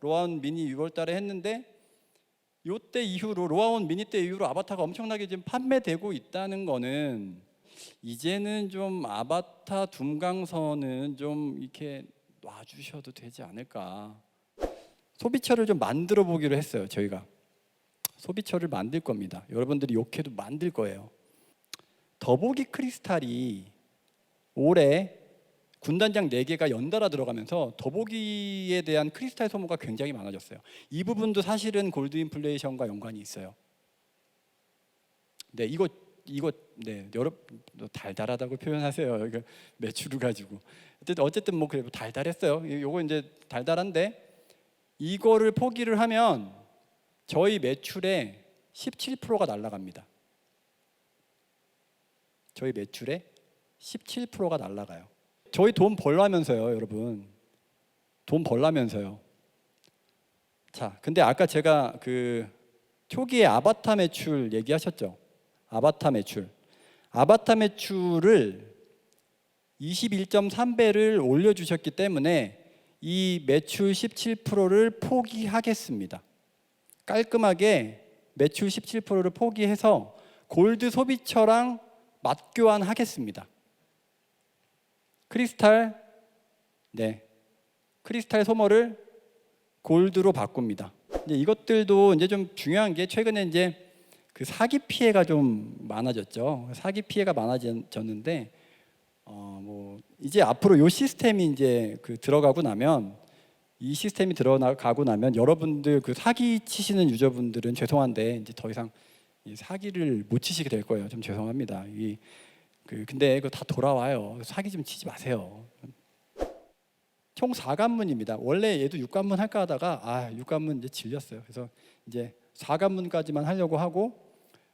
로아온 미니 6월 달에 했는데 요때 이후로 로아온 미니 때 이후로 아바타가 엄청나게 지금 판매되고 있다는 거는 이제는 좀 아바타 둠강선은 좀 이렇게 놔주셔도 되지 않을까. 소비처를 좀 만들어 보기로 했어요 저희가. 소비처를 만들 겁니다. 여러분들이 욕해도 만들 거예요. 더보기 크리스탈이 올해 군단장 4개가 연달아 들어가면서 더보기에 대한 크리스탈 소모가 굉장히 많아졌어요. 이 부분도 사실은 골드 인플레이션과 연관이 있어요. 네, 이거 이거 네, 여러 달달하다고 표현하세요. 이거 매출을 가지고. 어쨌든 어쨌든 뭐 그래 달달했어요. 요거 이제 달달한데 이거를 포기를 하면 저희 매출의 17%가 날아갑니다. 저희 매출의 17%가 날아가요. 저희 돈 벌라면서요, 여러분. 돈 벌라면서요. 자, 근데 아까 제가 그 초기에 아바타 매출 얘기하셨죠? 아바타 매출. 아바타 매출을 21.3배를 올려주셨기 때문에 이 매출 17%를 포기하겠습니다. 깔끔하게 매출 17%를 포기해서 골드 소비처랑 맞교환하겠습니다. 크리스탈 네 크리스탈 소모를 골드로 바꿉니다. 이제 이것들도 이제 좀 중요한 게 최근에 이제 그 사기 피해가 좀 많아졌죠. 사기 피해가 많아졌는데 어 뭐 이제 앞으로 요 시스템이 이제 그 들어가고 나면 이 시스템이 들어가고 나면 여러분들 그 사기 치시는 유저분들은 죄송한데 이제 더 이상 이 사기를 못 치시게 될 거예요. 좀 죄송합니다. 이 그 근데 그거 다 돌아와요. 사기 좀 치지 마세요. 총 4관문입니다. 원래 얘도 6관문 할까 하다가 아, 6관문 이제 질렸어요. 그래서 이제 4관문까지만 하려고 하고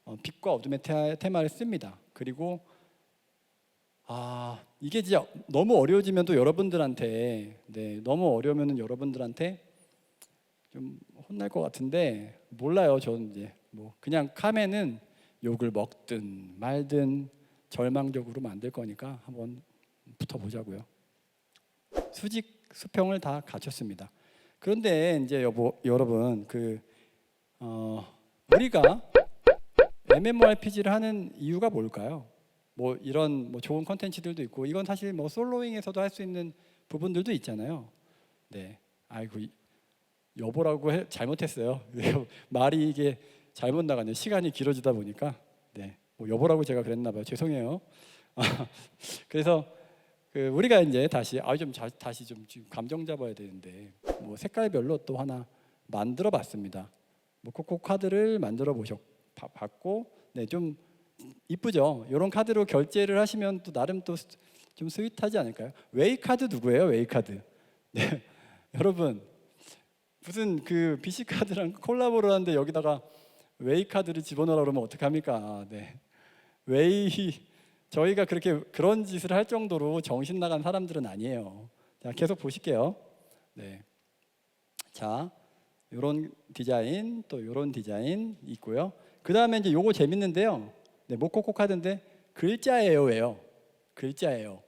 어, 빛과 어둠의 테, 테마를 씁니다. 그리고 아, 이게 진짜 너무 어려워지면 또 여러분들한테 네, 너무 어려우면은 여러분들한테 좀 혼날 것 같은데 몰라요. 저는 이제 뭐 그냥 카멘은 욕을 먹든 말든 절망적으로 만들 거니까 한번 붙어 보자고요. 수직 수평을 다 갖췄습니다. 그런데 이제 여보, 여러분 그 어, 우리가 MMORPG를 하는 이유가 뭘까요? 뭐 이런 뭐 좋은 컨텐츠들도 있고 이건 사실 뭐 솔로잉에서도 할 수 있는 부분들도 있잖아요. 네, 아이고 이- 여보라고 해, 잘못했어요. 말이 이게 잘못 나가네. 시간이 길어지다 보니까 네, 뭐 여보라고 제가 그랬나 봐요. 죄송해요. 그래서 그 우리가 이제 다시 아좀 다시 좀 감정 잡아야 되는데 뭐 색깔별로 또 하나 만들어 봤습니다. 뭐 코코 카드를 만들어 보셨 바- 봤고 네좀 이쁘죠. 이런 카드로 결제를 하시면 또 나름 또 좀 스윗하지 않을까요? 웨이 카드 누구예요? 웨이 카드. 네. 여러분 무슨 그 BC 카드랑 콜라보를 하는데 여기다가 웨이 카드를 집어넣으라 그러면 어떡합니까? 네. 웨이 저희가 그렇게 그런 짓을 할 정도로 정신 나간 사람들은 아니에요. 자, 계속 보실게요. 네. 자, 이런 디자인 또 이런 디자인 있고요. 그 다음에 이제 요거 재밌는데요. 네, 모코코 카드인데 글자예요예요. 글자예요.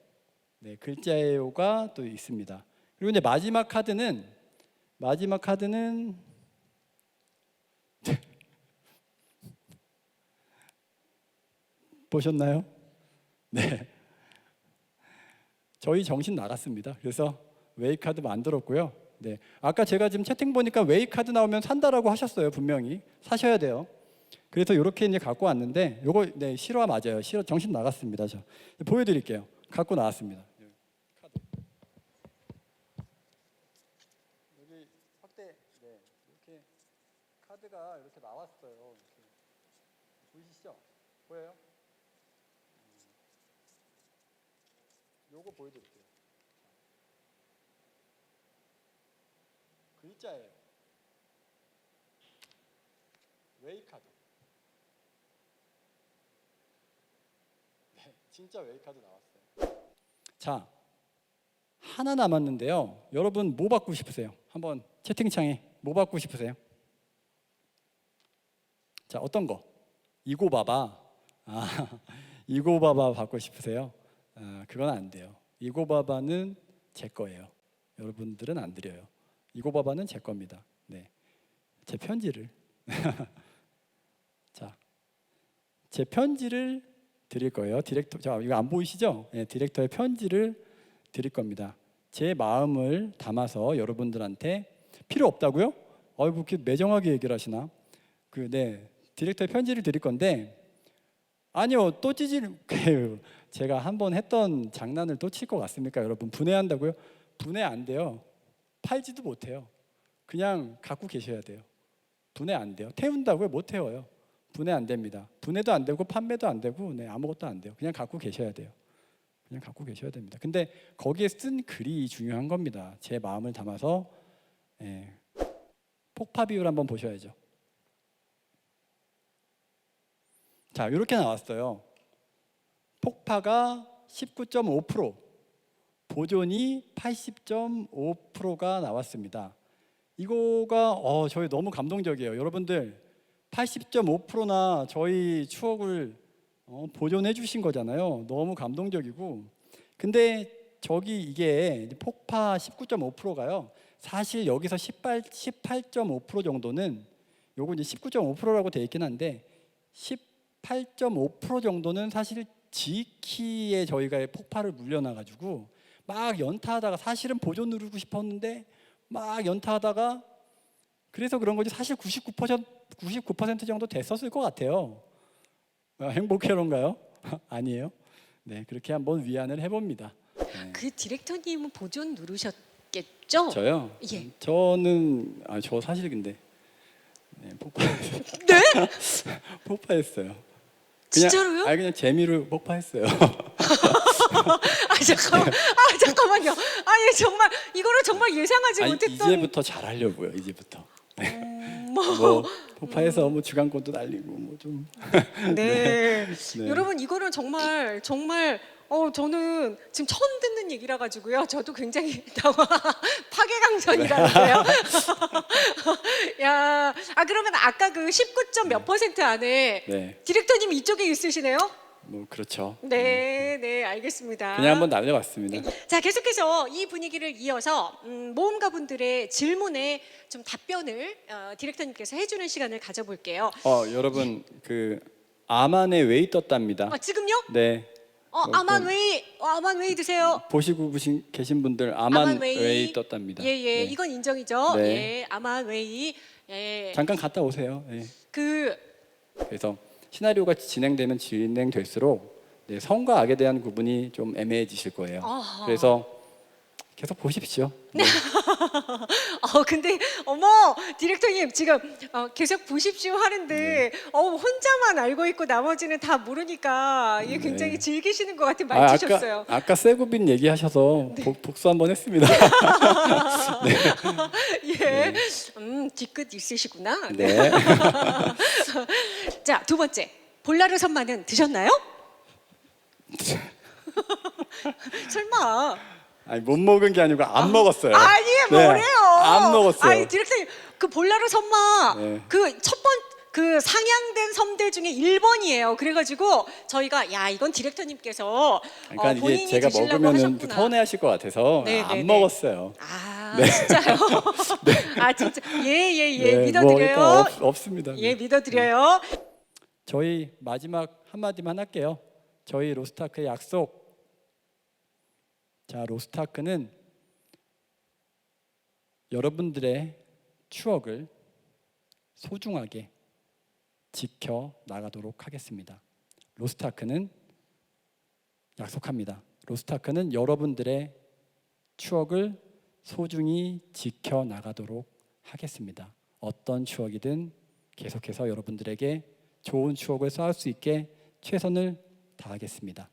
네, 글자예요가 또 있습니다. 그리고 이제 마지막 카드는 마지막 카드는 보셨나요? 네. 저희 정신 나갔습니다. 그래서 웨이 카드 만들었고요. 네. 아까 제가 지금 채팅 보니까 웨이 카드 나오면 산다라고 하셨어요. 분명히 사셔야 돼요. 그래서 이렇게 이제 갖고 왔는데 요거 네, 실화 맞아요. 실화 정신 나갔습니다. 저 보여 드릴게요. 갖고 나왔습니다. 네. 이렇게 나왔어요. 이렇게. 보이시죠? 보여요? 요거 보여드릴게요. 글자예요. 웨이 카드. 네, 진짜 웨이 카드 나왔어요. 자, 하나 남았는데요. 여러분 뭐 받고 싶으세요? 한번 채팅창에 뭐 받고 싶으세요? 자, 어떤 거? 이고 바바. 아, 이고 바바 받고 싶으세요? 아, 그건 안 돼요. 이고 바바는 제 거예요. 여러분들은 안 드려요. 봐봐는 제 겁니다. 네, 제 편지를 자, 제 편지를 드릴 거예요. 디렉터, 자 이거 안 보이시죠? 네, 디렉터의 편지를 드릴 겁니다. 제 마음을 담아서 여러분들한테 필요 없다고요? 어이 뭐 이렇게 매정하게 얘기를 하시나? 그 네, 디렉터의 편지를 드릴 건데 아니요 또 찌질 그 제가 한 번 했던 장난을 또 칠 것 같습니까 여러분? 분해한다고요? 분해 안 돼요. 팔지도 못해요. 그냥 갖고 계셔야 돼요. 분해 안 돼요. 태운다고요? 못 태워요. 분해 안 됩니다. 분해도 안 되고 판매도 안 되고 네 아무것도 안 돼요. 그냥 갖고 계셔야 돼요. 그냥 갖고 계셔야 됩니다. 근데 거기에 쓴 글이 중요한 겁니다. 제 마음을 담아서 예, 폭파 비율 한번 보셔야죠. 자, 이렇게 나왔어요. 폭파가 19.5%, 보존이 80.5%가 나왔습니다. 이거가 어, 저희 너무 감동적이에요. 여러분들 80.5%나 저희 추억을 어, 보존해 주신 거잖아요. 너무 감동적이고. 근데 저기 이게 폭파 19.5%가요. 사실 여기서 18 18.5% 정도는 요거 이제 19.5%라고 돼 있긴 한데 18.5% 정도는 사실 G키에 저희가 폭파를 물려놔 가지고 막 연타하다가 사실은 보존 누르고 싶었는데 막 연타하다가 그래서 그런 거지 사실 99% 99% 정도 됐었을 것 같아요. 아, 행복해론가요? 아니에요. 네 그렇게 한번 위안을 해봅니다. 네. 그 디렉터님은 보존 누르셨겠죠? 저요? 예. 저는 아 저 사실 근데 네, 폭파 네? 폭파했어요. 진짜로요? 아니 그냥 재미로 폭파했어요. 아 잠깐만, 아 잠깐만요. 아니 정말 이거는 정말 예상하지 아니, 못했던. 이제부터 잘하려고요. 이제부터. 음, 뭐 폭파해서 뭐 주간권도 날리고 뭐 좀. 네. 네. 여러분 이거는 정말 정말 어 저는 지금 처음 듣는 얘기라 가지고요. 저도 굉장히 당황 파괴강전이라는데요. 야, 아 그러면 아까 그 19점 몇 퍼센트 안에 네. 디렉터님 이쪽에 있으시네요? 뭐 그렇죠. 네, 네, 알겠습니다. 그냥 한번 날려봤습니다. 자 계속해서 이 분위기를 이어서 음, 모험가 분들의 질문에 좀 답변을 어, 디렉터님께서 해주는 시간을 가져볼게요. 어 여러분 그 아만의 웨이 떴답니다. 아, 지금요? 네. 어, 어, 아만 그럼- 웨이, 어, 아만 웨이 드세요. 보시고 계신- 계신 분들 아만, 웨이. 떴답니다. 예, 예, 네. 이건 인정이죠. 네. 예, 아만 웨이. 예, 잠깐 갔다 오세요. 예. 그 그래서 시나리오가 진행되면 진행될수록 네, 성과 악에 대한 구분이 좀 애매해지실 거예요. 아하. 그래서 계속 보십시오. 네. 어 근데 어머 디렉터님 지금 어, 계속 보십시오 하는데 어 혼자만 알고 있고 나머지는 다 모르니까 이게 네. 굉장히 즐기시는 것 같은 아, 말투셨어요. 아까 아까 세구빈 얘기하셔서 네. 복, 복수 한번 했습니다. 예, 음 뒤끝 있으시구나. 네. 자 두 번째 볼라르 선마는 드셨나요? 설마 아니 못 먹은 게 아니고 안 먹었어요. 아니 네, 뭐래요? 안 먹었어요. 아니 디렉터님 그 볼라르 선마 네. 그 첫 번 그 상향된 섬들 중에 1번이에요. 그래가지고 저희가 야 이건 디렉터님께서 그러니까 어, 이게 본인이 제가 드시려고 먹으면 하셨구나. 서운해하실 것 같아서 네, 안 네, 네. 먹었어요. 아 진짜요? 아 진짜 예예예 네, 뭐 믿어드려요. 일단 없, 없습니다. 예 믿어드려요. 저희 마지막 한마디만 할게요. 저희 로스타크의 약속. 자, 로스타크는 여러분들의 추억을 소중하게 지켜 나가도록 하겠습니다. 로스타크는 약속합니다. 로스타크는 여러분들의 추억을 소중히 지켜 나가도록 하겠습니다. 어떤 추억이든 계속해서 여러분들에게 좋은 추억을 쌓을 수 있게 최선을 다하겠습니다.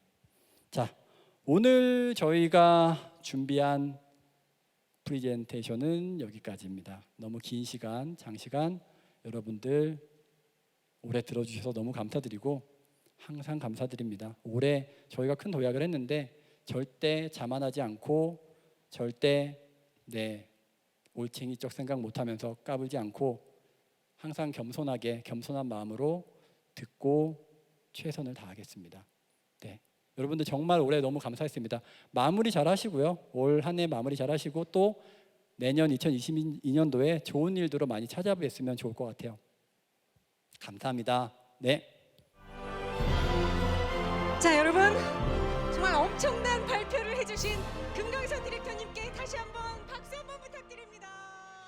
자, 오늘 저희가 준비한 프리젠테이션은 여기까지입니다. 너무 긴 시간, 장시간 여러분들 오래 들어주셔서 너무 감사드리고 항상 감사드립니다. 올해 저희가 큰 도약을 했는데 절대 자만하지 않고 절대 네 올챙이적 생각 못하면서 까불지 않고 항상 겸손하게 겸손한 마음으로 듣고 최선을 다하겠습니다. 네. 여러분들 정말 올해 너무 감사했습니다. 마무리 잘 하시고요. 올 한 해 마무리 잘 하시고 또 내년 2022년도에 좋은 일들로 많이 찾아뵀으면 좋을 것 같아요. 감사합니다. 네. 자 여러분 정말 엄청난 발표를 해주신 다시 한번